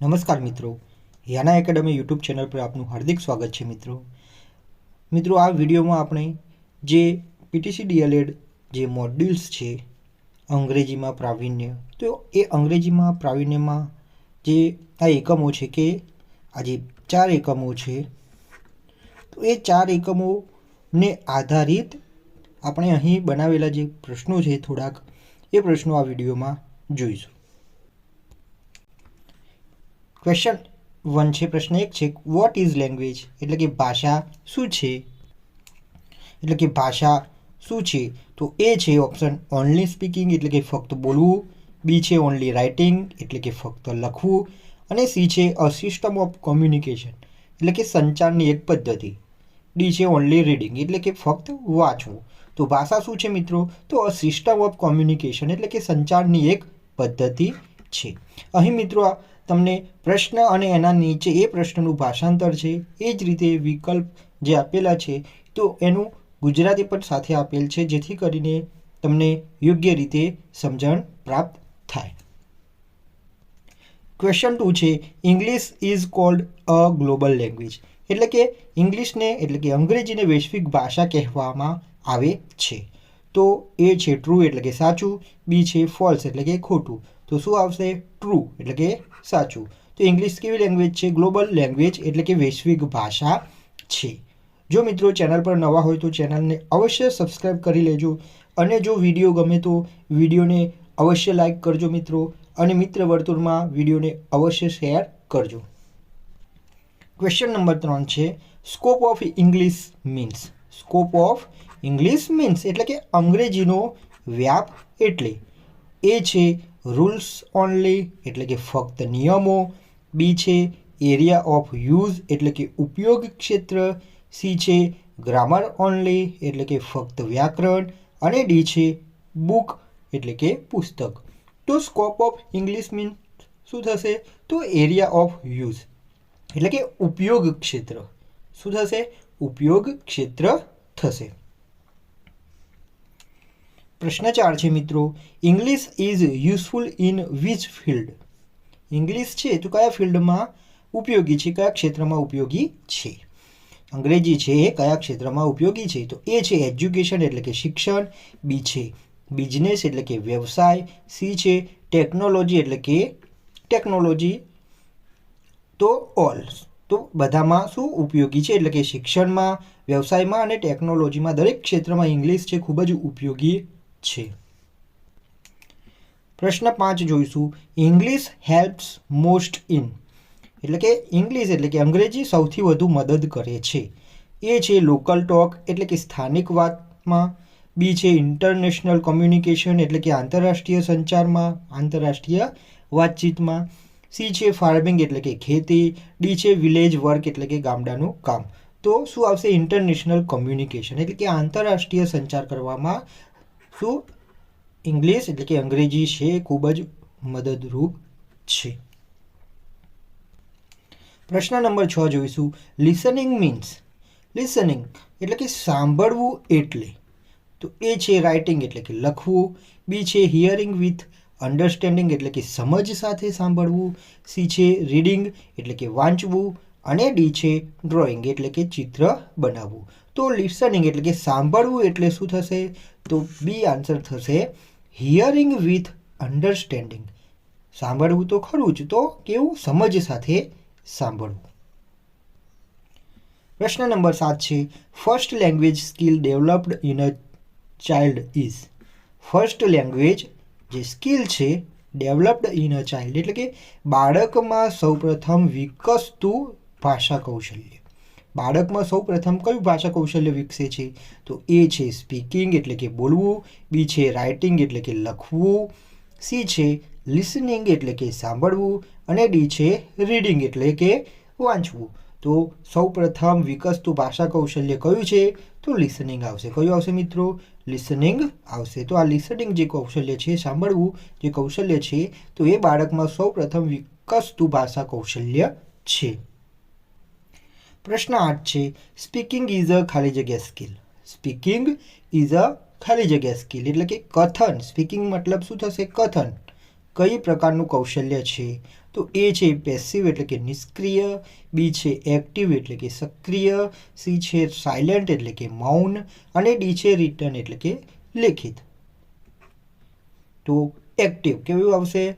નમસ્કાર મિત્રો. યાના academy YouTube channel પર આપનું હાર્દિક સ્વાગત છે મિત્રો. મિત્રો, આ વિડીયોમાં આપણે જે પીટીસી ડીએલએડ જે મોડ્યુલ્સ છે, અંગ્રેજીમાં પ્રાવીણ્ય, તો એ અંગ્રેજીમાં પ્રાવીણ્યમાં જે આ એકમો છે કે આ જે ચાર એકમો છે, તો એ ચાર એકમોને આધારિત આપણે અહીં બનાવેલા જે પ્રશ્નો છે થોડાક, એ પ્રશ્નો આ વિડીયોમાં જોઈશું. ક્વેશ્ચન વન છે, પ્રશ્ન એક છે વોટ ઇઝ લેંગ્વેજ એટલે કે ભાષા શું છે? એટલે કે ભાષા શું છે? તો એ છે ઓપ્શન ઓનલી સ્પીકિંગ એટલે કે ફક્ત બોલવું. બી છે ઓનલી રાઇટિંગ એટલે કે ફક્ત લખવું. અને સી છે અ સિસ્ટમ ઓફ કોમ્યુનિકેશન એટલે કે સંચારની એક પદ્ધતિ. ડી છે ઓનલી રીડિંગ એટલે કે ફક્ત વાંચવું. તો ભાષા શું છે મિત્રો? તો અ સિસ્ટમ ઓફ કોમ્યુનિકેશન એટલે કે સંચારની એક પદ્ધતિ છે. અહીં મિત્રો તમને પ્રશ્ન અને એના નીચે એ પ્રશ્નનું ભાષાંતર છે, એ જ રીતે વિકલ્પ જે આપેલા છે, તો એનું ગુજરાતી પણ સાથે આપેલ છે, જેથી કરીને તમને યોગ્ય રીતે સમજણ પ્રાપ્ત થાય. ક્વેશ્ચન ટુ છે English is called a global language એટલે કે ઇંગ્લિશને, એટલે કે અંગ્રેજીને વૈશ્વિક ભાષા કહેવામાં આવે છે. તો એ છે ટ્રુ એટલે કે સાચું. બી છે ફોલ્સ એટલે કે ખોટું. તો શું આવશે? ટ્રુ એટલે કે સાચું. તો ઇંગ્લિશ કેવી લેંગ્વેજ છે? ગ્લોબલ લેંગ્વેજ એટલે કે વૈશ્વિક ભાષા છે. જો મિત્રો ચેનલ પર નવા હોય તો ચેનલને અવશ્ય સબસ્ક્રાઈબ કરી લેજો અને જો વીડિયો ગમે તો વિડીયોને અવશ્ય લાઈક કરજો મિત્રો અને મિત્ર વર્તુળમાં વિડીયોને અવશ્ય શેર કરજો. ક્વેશ્ચન નંબર ત્રણ છે scope of English means scope of English means એટલે કે અંગ્રેજીનો વ્યાપ એટલે. એ છે રૂલ્સ ઓનલી એટલે કે ફક્ત નિયમો. બી છે એરિયા ઓફ યુઝ એટલે કે ઉપયોગ ક્ષેત્ર. સી છે ગ્રામર ઓનલી એટલે કે ફક્ત વ્યાકરણ. અને ડી છે બુક એટલે કે પુસ્તક. તો સ્કોપ ઓફ ઇંગ્લિશ મીન શું થશે? તો એરિયા ઓફ યુઝ એટલે કે ઉપયોગ ક્ષેત્ર. શું થશે? ઉપયોગ ક્ષેત્ર થશે. પ્રશ્ન ચાર છે મિત્રો. English is useful in which field English છે તો કયા ફિલ્ડમાં ઉપયોગી છે? કયા ક્ષેત્રમાં ઉપયોગી છે? અંગ્રેજી છે એ કયા ક્ષેત્રમાં ઉપયોગી છે? તો એ છે એજ્યુકેશન એટલે કે શિક્ષણ. બી છે બિઝનેસ એટલે કે વ્યવસાય. સી છે ટેકનોલોજી એટલે કે ટેકનોલોજી તો ઓલ તો બધામાં શું ઉપયોગી છે? એટલે કે શિક્ષણમાં, વ્યવસાયમાં અને ટેકનોલોજીમાં દરેક ક્ષેત્રમાં ઇંગ્લિશ છે ખૂબ જ ઉપયોગી છે. પ્રશ્ન પાંચ જોઈશું. ઇંગ્લિશ હેલ્પ્સ મોસ્ટ ઇન એટલે કે ઇંગ્લિશ એટલે કે અંગ્રેજી સૌથી વધુ મદદ કરે છે. એ છે લોકલ ટોક એટલે કે સ્થાનિક વાતમાં. બી છે ઇન્ટરનેશનલ કોમ્યુનિકેશન એટલે કે આંતરરાષ્ટ્રીય સંચારમાં, આંતરરાષ્ટ્રીય વાતચીતમાં. સી છે ફાર્મિંગ એટલે કે ખેતી. ડી છે વિલેજ વર્ક એટલે કે ગામડાનું કામ. તો શું આવશે? ઇન્ટરનેશનલ કોમ્યુનિકેશન એટલે કે આંતરરાષ્ટ્રીય સંચાર કરવામાં શું? ઇંગ્લિશ એટલે કે અંગ્રેજી છે, ખૂબ જ મદદરૂપ છે. પ્રશ્ન નંબર છ જોઈશું. લિસનિંગ મીન્સ લિસનિંગ એટલે કે સાંભળવું એટલે. તો એ છે રાઇટિંગ એટલે કે લખવું. બી છે હિયરિંગ વિથ અન્ડરસ્ટેન્ડિંગ એટલે કે સમજ સાથે સાંભળવું. સી છે રીડિંગ એટલે કે વાંચવું. અને ડી છે ડ્રોઈંગ એટલે કે ચિત્ર બનાવવું. તો લિસનિંગ એટલે કે સાંભળવું એટલે શું થશે? તો બી આન્સર થશે હિયરિંગ વિથ અન્ડરસ્ટેન્ડિંગ સાંભળવું તો ખરું જ, તો કેવું? સમજ સાથે સાંભળવું. પ્રશ્ન નંબર સાત છે first language skill developed in a child is first language જે સ્કિલ છે ડેવલપ્ડ ઇન અ ચાઇલ્ડ એટલે કે બાળકમાં સૌપ્રથમ વિકસતું ભાષા કૌશલ્ય. બાળકમાં સૌપ્રથમ કયું ભાષા કૌશલ્ય વિકસે છે? તો એ છે સ્પીકિંગ એટલે કે બોલવું, બી છે રાઇટિંગ એટલે કે લખવું, સી છે લિસનિંગ એટલે કે સાંભળવું અને ડી છે રીડિંગ એટલે કે વાંચવું. તો સૌપ્રથમ વિકસતું ભાષા કૌશલ્ય કયું છે? તો લિસનિંગ આવશે. કયું આવશે મિત્રો? લિસનિંગ આવશે. તો આ લિસનિંગ જે કૌશલ્ય છે, સાંભળવું જે કૌશલ્ય છે, તો એ બાળકમાં સૌપ્રથમ વિકસતું ભાષા કૌશલ્ય છે. પ્રશ્ન આઠ છે સ્પીકિંગ ઇઝ અ ખાલી જગ્યા સ્કિલ સ્પીકિંગ ઇઝ અ ખાલી જગ્યા સ્કિલ એટલે કે કથન. સ્પીકિંગ મતલબ શું થશે? કથન. કઈ પ્રકારનું કૌશલ્ય છે? તો એ છે પેસિવ એટલે કે નિષ્ક્રિય. બી છે એક્ટિવ એટલે કે સક્રિય. સી છે સાયલેન્ટ એટલે કે મૌન. અને ડી છે રિટર્ન એટલે કે લેખિત. તો એક્ટિવ કેવું આવશે?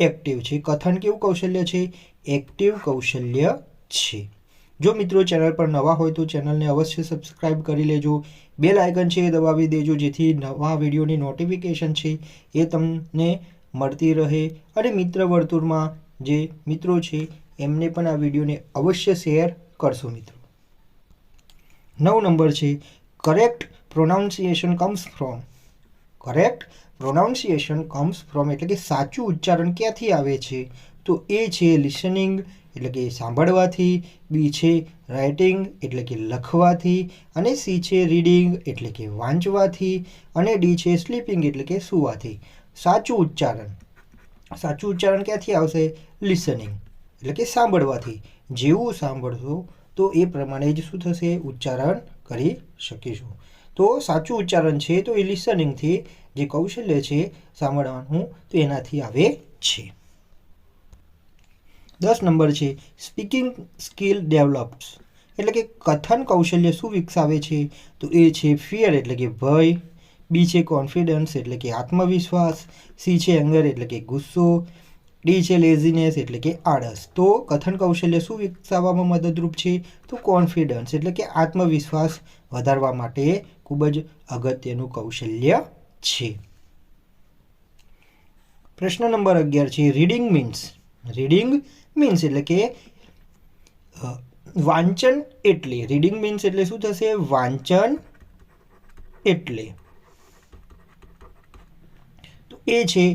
એક્ટિવ છે. કથન કેવું કૌશલ્ય છે? એક્ટિવ કૌશલ્ય છે. જો મિત્રો ચેનલ પર નવા હોય તો ચેનલને અવશ્ય સબસ્ક્રાઇબ કરી લેજો. બેલ આઇકન છે એ દબાવી દેજો, જેથી નવા વિડીયોની નોટિફિકેશન છે એ તમને મળતી રહે. અને મિત્ર વર્તુળમાં જે મિત્રો છે, એમને પણ આ વિડીયોને અવશ્ય શેર કરશો મિત્રો. નવ નંબર છે correct pronunciation comes from correct pronunciation comes from એટલે કે સાચું ઉચ્ચારણ ક્યાંથી આવે છે? તો એ છે લિસનિંગ એટલે કે સાંભળવાથી, બી છે રાઇટિંગ એટલે કે લખવાથી અને સી છે રીડિંગ એટલે કે વાંચવાથી અને ડી છે સ્લીપિંગ એટલે કે સુવાથી. સાચું ઉચ્ચારણ. સાચું ઉચ્ચારણ ક્યાંથી આવશે? લિસનિંગ એટલે કે સાંભળવાથી. જેવું સાંભળશો તો એ પ્રમાણે જ શું થશે? ઉચ્ચારણ કરી શકીશું. તો સાચું ઉચ્ચારણ છે તો એ લિસનિંગથી જે કૌશલ્ય છે સાંભળવાનું, તો એનાથી આવે છે. દસ નંબર છે સ્પીકિંગ સ્કિલ ડેવલપ્સ એટલે કે કથન કૌશલ્ય શું વિકસાવે છે? તો એ છે ફિયર એટલે કે ભય, બી છે કોન્ફિડન્સ એટલે કે આત્મવિશ્વાસ, સી છે એંગર એટલે કે ગુસ્સો, ડી છે લેઝીનેસ એટલે કે આળસ. તો કથન કૌશલ્ય શું વિકસાવવામાં મદદરૂપ છે? તો કોન્ફિડન્સ એટલે કે આત્મવિશ્વાસ વધારવા માટે ખૂબ જ અગત્યનું કૌશલ્ય છે. પ્રશ્ન નંબર અગિયાર છે રીડિંગ મીન્સ રીડિંગ મીન્સ એટલે કે વાંચન એટલે. રીડિંગ મીન્સ એટલે શું થશે? વાંચન એટલે. તો એ છે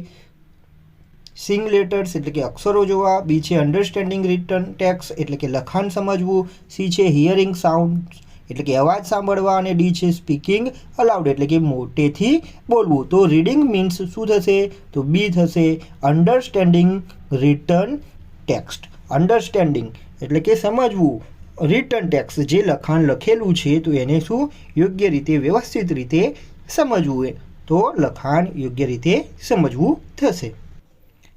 સિંગ લેટર્સ એટલે કે અક્ષરો જોવા. બી છે અન્ડરસ્ટેન્ડિંગ રિટર્ન ટેક્સ એટલે કે લખાણ સમજવું. સી છે હિયરિંગ સાઉન્ડ એટલે કે અવાજ સાંભળવા અને ડી છે સ્પીકિંગ અલાઉડ એટલે કે મોટેથી બોલવું. તો રીડિંગ મીન્સ શું થશે? તો બી થશે અન્ડરસ્ટેન્ડિંગ રિટર્ન ટેક્સ્ટ અન્ડરસ્ટેન્ડિંગ એટલે કે સમજવું. રિટર્ન ટેક્સ જે લખાણ લખેલું છે, તો એને શું? યોગ્ય રીતે વ્યવસ્થિત રીતે સમજવું. તો લખાણ યોગ્ય રીતે સમજવું થશે.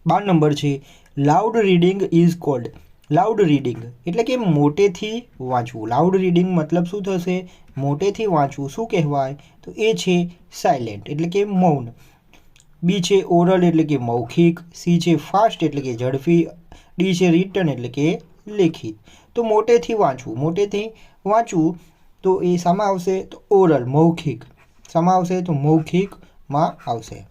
બાર નંબર છે loud reading is called loud reading એટલે કે મોટેથી વાંચવું. લાઉડ રીડિંગ મતલબ શું થશે? મોટેથી વાંચવું. શું કહેવાય? તો એ છે સાયલેન્ટ એટલે કે મૌન. બી છે ઓરલ એટલે કે મૌખિક. સી છે ફાસ્ટ એટલે કે ઝડપી. ડી છે રિટર્ન એટલે કે લેખિત. તો મોટેથી વાંચવું. મોટેથી વાંચવું તો એ શામાં આવશે? તો ઓરલ મૌખિક. શામાં આવશે તો મૌખિકમાં આવશે.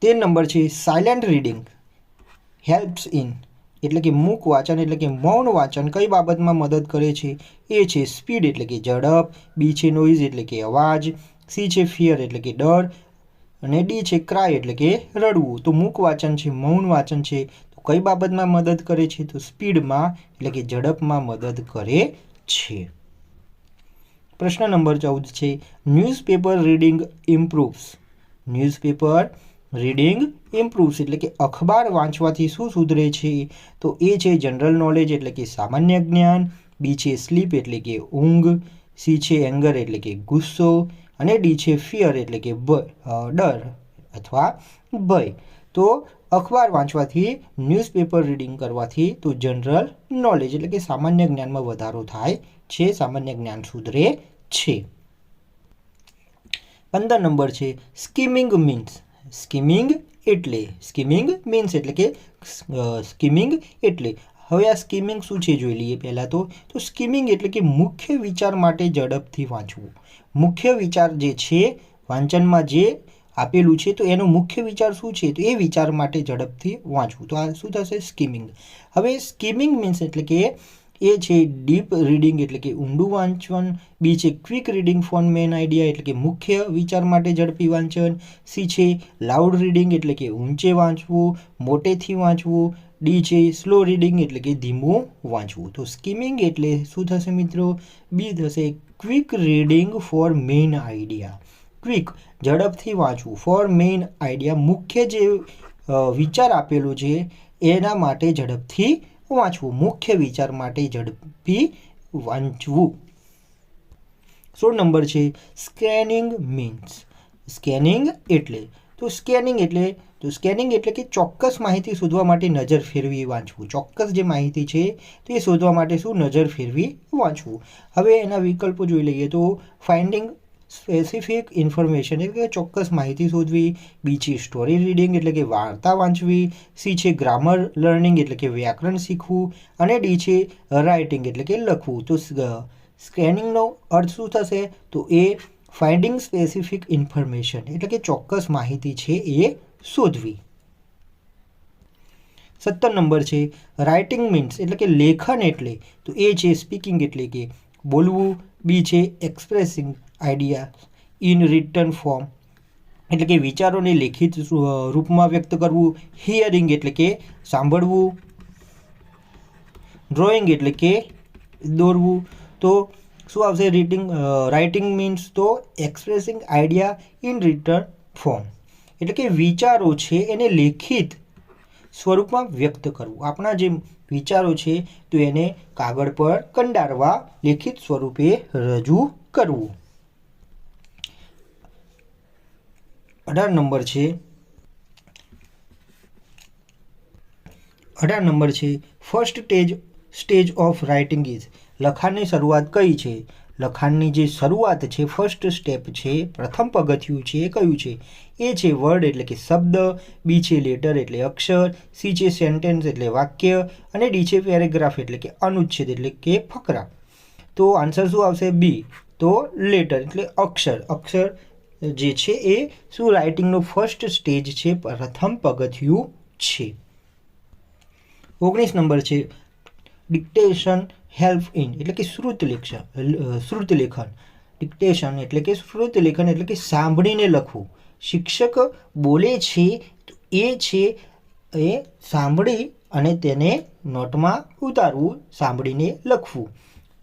તે નંબર છે સાયલેન્ટ રીડિંગ હેલ્પ્સ ઇન એટલે કે મૂક વાંચન, એટલે કે મૌન વાંચન કઈ બાબતમાં મદદ કરે છે? એ છે સ્પીડ એટલે કે ઝડપ. બી છે નોઇઝ એટલે કે અવાજ. સી છે ફિયર એટલે કે ડર. અને ડી છે ક્રાય એટલે કે રડવું. તો મૂક વાંચન છે, મૌન વાંચન છે, તો કઈ બાબતમાં મદદ કરે છે? તો સ્પીડમાં એટલે કે ઝડપમાં મદદ કરે છે. પ્રશ્ન નંબર ચૌદ છે newspaper reading improves newspaper reading improves એટલે કે અખબાર વાંચવાથી શું સુધરે છે? તો એ છે જનરલ નોલેજ એટલે કે સામાન્ય જ્ઞાન. બી છે સ્લીપ એટલે કે ઊંઘ. સી છે એંગર એટલે કે ગુસ્સો. અને ડી છે ફિયર એટલે કે ડર અથવા ભય. તો અખબાર વાંચવાથી ન્યૂઝપેપર રીડિંગ કરવાથી તો જનરલ નોલેજ એટલે કે સામાન્ય જ્ઞાનમાં વધારો થાય છે, સામાન્ય જ્ઞાન સુધરે છે. પંદર નંબર છે સ્કીમિંગ મીન્સ સ્કીમિંગ એટલે, સ્કીમિંગ મીન્સ એટલે કે સ્કીમિંગ એટલે. હવે આ સ્કીમિંગ શું છે જોઈ લઈએ પહેલાં તો. તો સ્કીમિંગ એટલે કે મુખ્ય વિચાર માટે ઝડપથી વાંચવું. મુખ્ય વિચાર જે છે, વાંચનમાં જે આપેલું છે, તો એનો મુખ્ય વિચાર શું છે? તો એ વિચાર માટે ઝડપથી વાંચવું. તો આ શું થશે? સ્કીમિંગ. હવે સ્કીમિંગ મીન્સ એટલે કે એ છે ડીપ રીડિંગ એટલે કે ઊંડું વાંચન. બી છે quick reading for main idea એટલે કે મુખ્ય વિચાર માટે ઝડપી વાંચન. સી છે લાઉડ રીડિંગ એટલે કે ઊંચે વાંચવું, મોટેથી વાંચવું. ડી છે સ્લો રીડિંગ એટલે કે ધીમું વાંચવું. તો સ્કીમિંગ એટલે શું થશે મિત્રો? બી થશે quick reading for main idea. Quick ઝડપથી વાંચવું. ફોર મેઇન આઈડિયા મુખ્ય જે વિચાર આપેલો છે, એના માટે ઝડપથી વાંચવું મુખ્ય વિચાર માટે ઝડપી વાંચવું. સોળ નંબર છે સ્કેનિંગ મીન્સ સ્કેનિંગ એટલે, તો સ્કેનિંગ એટલે, તો સ્કેનિંગ એટલે કે ચોક્કસ માહિતી શોધવા માટે નજર ફેરવી વાંચવું. ચોક્કસ જે માહિતી છે, તો એ શોધવા માટે શું? નજર ફેરવી વાંચવું. હવે એના વિકલ્પો જોઈ લઈએ તો ફાઇન્ડિંગ સ્પેસિફિક ઇન્ફોર્મેશન એટલે કે ચોક્કસ માહિતી શોધવી, બીજી સ્ટોરી રીડિંગ એટલે કે વાર્તા વાંચવી, સી છે ગ્રામર લર્નિંગ એટલે કે વ્યાકરણ શીખવું, અને ડી છે રાઇટિંગ એટલે કે લખવું. તો સ્કેનિંગનો અર્થ શું થશે? તો એ ફાઇન્ડિંગ સ્પેસિફિક ઇન્ફોર્મેશન એટલે કે ચોક્કસ માહિતી છે એ શોધવી. સત્તર નંબર છે રાઇટિંગ મીન્સ એટલે કે લેખન એટલે, તો એ છે સ્પીકિંગ એટલે કે બોલવું, બી છે expressing idea in written form એટલે કે વિચારોને લેખિત રૂપમાં વ્યક્ત કરવું હિયરિંગ એટલે કે સાંભળવું ડ્રોઈંગ એટલે કે દોરવું. તો શું આવશે? રીડિંગ રાઇટિંગ મીન્સ તો expressing idea in written form એટલે કે વિચારો છે એને લેખિત સ્વરૂપમાં વ્યક્ત કરવું. આપણા જે વિચારો છે તો એને કાગળ પર કંડારવા લેખિત સ્વરૂપે રજૂ કરવું. અઢાર નંબર છે. અઢાર નંબર છે first stage stage of writing is લખાણની શરૂઆત કઈ છે? લખાણની જે શરૂઆત છે ફર્સ્ટ સ્ટેપ છે, પ્રથમ પગથિયું છે, એ કયું છે? એ છે વર્ડ એટલે કે શબ્દ, બી છે લેટર એટલે અક્ષર, સી છે સેન્ટેન્સ એટલે વાક્ય, અને ડી છે પેરેગ્રાફ એટલે કે અનુચ્છેદ એટલે કે ફકરા. તો આન્સર શું આવશે? બી. તો લેટર એટલે અક્ષર. અક્ષર જે છે એ શું રાઇટિંગનો ફર્સ્ટ સ્ટેજ છે, પ્રથમ પગથિયું છે. ઓગણીસ નંબર છે ડિક્ટેશન હેલ્પ ઇન એટલે કે શ્રુત લેખન શ્રુત લેખન. ડિક્ટેશન એટલે કે શ્રુત લેખન એટલે કે સાંભળીને લખવું. શિક્ષક બોલે છે, તો એ છે એ સાંભળી અને તેને નોટમાં ઉતારવું, સાંભળીને લખવું.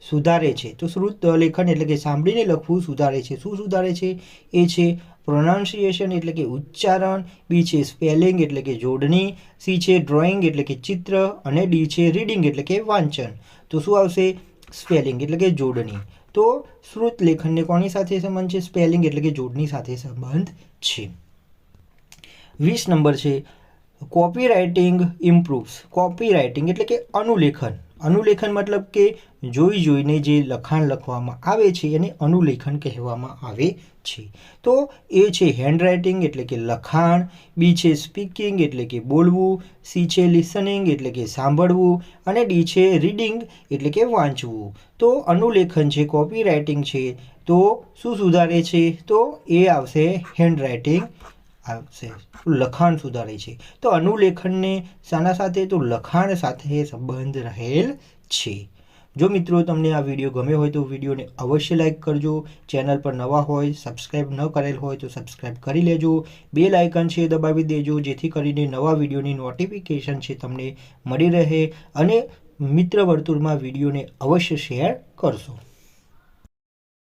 સુધારે છે. તો શ્રુત લેખન એટલે કે સાંભળીને લખવું સુધારે છે. શું સુધારે છે? એ છે પ્રોનાઉન્સિએશન એટલે કે ઉચ્ચારણ, બી છે સ્પેલિંગ એટલે કે જોડણી, સી છે ડ્રોઈંગ એટલે કે ચિત્ર અને ડી છે રીડિંગ એટલે કે વાંચન. તો શું આવશે? સ્પેલિંગ એટલે કે જોડણી. તો શ્રુત લેખનને કોની સાથે સંબંધ છે? સ્પેલિંગ એટલે કે જોડણી સાથે સંબંધ છે. વીસ નંબર છે. Copy writing improves copy writing એટલે કે અનુલેખન. અનુલેખન મતલબ કે જોઈ જોઈને જે લખાણ લખવામાં આવે છે એને અનુલેખન કહેવામાં આવે છે. તો એ છે હેન્ડરાઇટિંગ એટલે કે લખાણ, બી છે સ્પીકિંગ એટલે કે બોલવું, સી છે લિસનિંગ એટલે કે સાંભળવું અને ડી છે રીડિંગ એટલે કે વાંચવું. તો અનુલેખન છે કોપી રાઇટિંગ છે, તો શું સુધારે છે? તો એ આવશે હેન્ડરાઇટિંગ આવશે. લખાણ સુધારે છે. તો અનુલેખનને શાના સાથે? તો લખાણ સાથે સંબંધ રહેલ છે. જો મિત્રો તમને આ વીડિયો ગમ્યો હોય તો વિડીયોને અવશ્ય લાઇક કરજો. ચેનલ પર નવા હોય સબસ્ક્રાઈબ ન કરેલ હોય તો સબસ્ક્રાઈબ કરી લેજો. બે લાઇકન છે દબાવી દેજો, જેથી કરીને નવા વિડીયોની નોટિફિકેશન છે તમને મળી રહે અને મિત્ર વર્તુળમાં વિડીયોને અવશ્ય શેર કરશો.